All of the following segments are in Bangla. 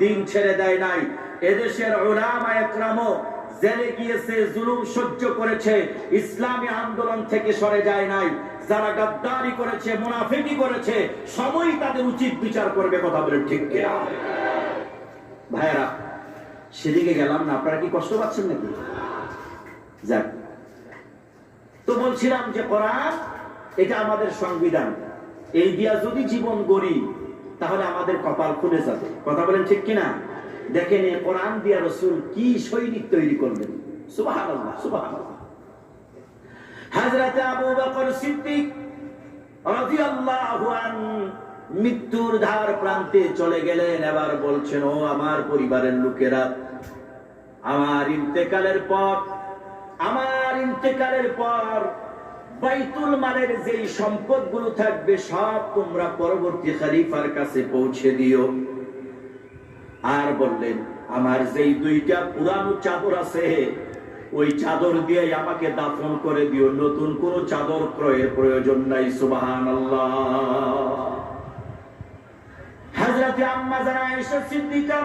দিন ছেড়ে দেয় নাই। এদেশের ওলামা একরামও জেলে গিয়েছে, জুলুম সহ্য করেছে, ইসলামী আন্দোলন থেকে সরে যায় নাই। যারা গাদ্দারি করেছে, মুনাফিকি করেছে সময় তাদের উচিত বিচার করবে, কথা বলে ঠিক কিনা? ভাইয়েরা, সেদিকে গেলাম না, আপনারা কি কষ্ট পাচ্ছেন নাকি? যাক। তো বলছিলাম যে, কোরআন, এটা আমাদের সংবিধান। এই দিয়া যদি জীবন গড়ি তাহলে আমাদের কপাল খুলে যাবে। কথা বলেন ঠিক কিনা? দেখেন এই কোরআন দিয়া রসুল কি সৈনিক তৈরি করলেন। মৃত্যুর ধার প্রান্তে চলে গেলেন, এবার বলছেন, ও আমার পরিবারের লোকেরা, আমার ইন্তেকালের পর, আমার ইন্তেকালের পর বাইতুল মালের যেই সম্পদগুলো থাকবে সব তোমরা পরবর্তী খলিফার কাছে পৌঁছে দিও। আর বললেন, আমার যেই দুইটা পুরানো চাদর আছে, ওই চাদর দিয়ে আমাকে দাফন করে দিও। নতুন কোন চাদর ক্রয়ের প্রয়োজন নাই সুবাহান হাজরাতে আম্মা জানা সিদ্দিকা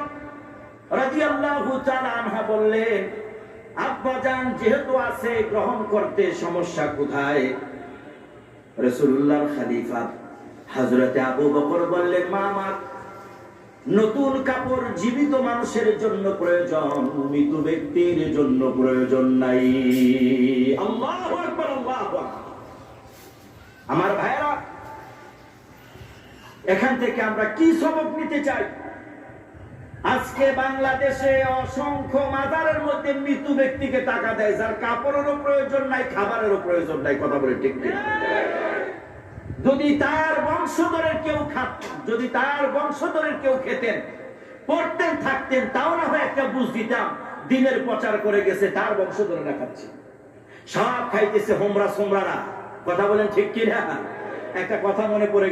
তাআলা আনহা বললেন আব্বাজান যেহেতু আছে, গ্রহণ করতে সমস্যা কোথায়? রাসূলুল্লাহর খলিফা হযরতে আবু বকর বললেন, মা আমার নতুন কাপড় জীবিত মানুষের জন্য প্রয়োজন, মৃত ব্যক্তির জন্য প্রয়োজন নাই। আমার ভাইরা এখান থেকে আমরা কি সবক নিতে চাই? আজকে বাংলাদেশে অসংখ্য মাজারের মধ্যে মৃত্যু ব্যক্তিকে টাকা দেয়, যার কাপড়েরও প্রয়োজন নাই, খাবারেরও প্রয়োজন নাই, কথা বলে ঠিক যদি তার বংশধরের কেউ খাত যদি তার বংশধরের কেউ খেতেন, পড়তেন, থাকতেন, তাও না হয় একটা বুঝ দিতাম, দিনের প্রচার করে গেছে, তার বংশধরেরা খাচ্ছে। সব খাইতেছে হোমরা সোমরারা, কথা বলেন ঠিক কিনা? একটা কথা মনে পড়ে